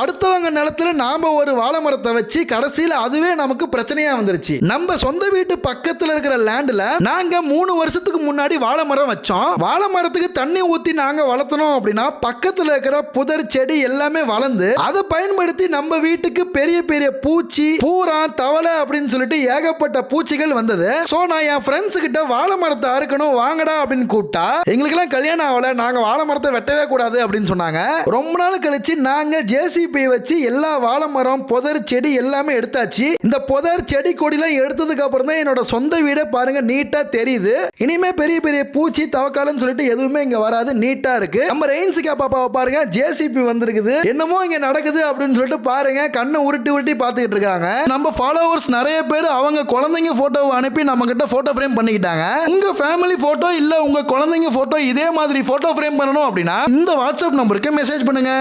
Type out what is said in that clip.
அடுத்தவங்க நிலத்துல நாம ஒரு வாழை மரத்தை வச்சு கடைசியில அதுவே நமக்கு பிரச்சனையா வந்துருச்சு. நம்ம சொந்த வீட்டு பக்கத்துல இருக்கிற லேண்ட்ல நாங்க மூணு வருஷத்துக்கு முன்னாடி வாழை மரம் வச்சோம். வாழை மரத்துக்கு தண்ணி ஊத்தி நாங்க வளர்த்தனோம் அப்படின்னா பக்கத்துல இருக்கிற புதர் செடி எல்லாமே வளர்ந்து அதை பயன்படுத்தி நம்ம வீட்டுக்கு பெரிய பெரிய பூச்சி பூரா தவளை அப்படின்னு சொல்லிட்டு ஏகப்பட்ட பூச்சிகள் வந்தது. சோ நான் என் ஃப்ரெண்ட்ஸ் கிட்ட வாழை மரத்தை அறுக்கணும் வாங்கடா அப்படின்னு கூப்பிட்டா எங்களுக்கெல்லாம் கல்யாணம் ஆகல நாங்க வாழை மரத்தை வெட்டவே கூடாது அப்படின்னு சொன்னாங்க. ரொம்ப நாள் கழிச்சு நாங்க ஜேசிபி வச்சு எல்லா வாழை மரம் புதர் செடி எல்லாமே எடுத்தாச்சு. இந்த புதர் செடி கொடிலாம் எடுத்ததுக்கு அப்புறம் தான் என்னோட சொந்த வீடே பாருங்க நீட்டா தெரியுது. இனிமே பெரிய பெரிய பூச்சி தவக்காலன்னு சொல்லிட்டு எதுவுமே இங்க வராது நீட்டா இருக்கு. நம்ம ரெயின்ஸுக்கா பாப்பாவை பாருங்க ஜேசிபி வந்திருக்குது. என்னமோ இங்க நடக்குது அப்படின்னு சொல்லிட்டு பாருங்க கண்ணை உருட்டி உருட்டி பார்த்துக்கிட்டு இருக்காங்க. நம்ம ஃபாலோவர்ஸ் நிறைய பேர் அவங்க குழந்தைங்க போட்டோவை அனுப்பி நம்ம கிட்ட போட்டோ ஃப்ரேம் பண்ணிக்கிட்டாங்க. உங்க ஃபேமிலி போட்டோ இல்ல உங்க குழந்தைங்க போட்டோ இதே மாதிரி போட்டோ ஃப்ரேம் பண்ணணும் அப்படின்னா இந்த வாட்ஸ்அப் நம்பருக்கு மெசேஜ் பண்ணுங்க.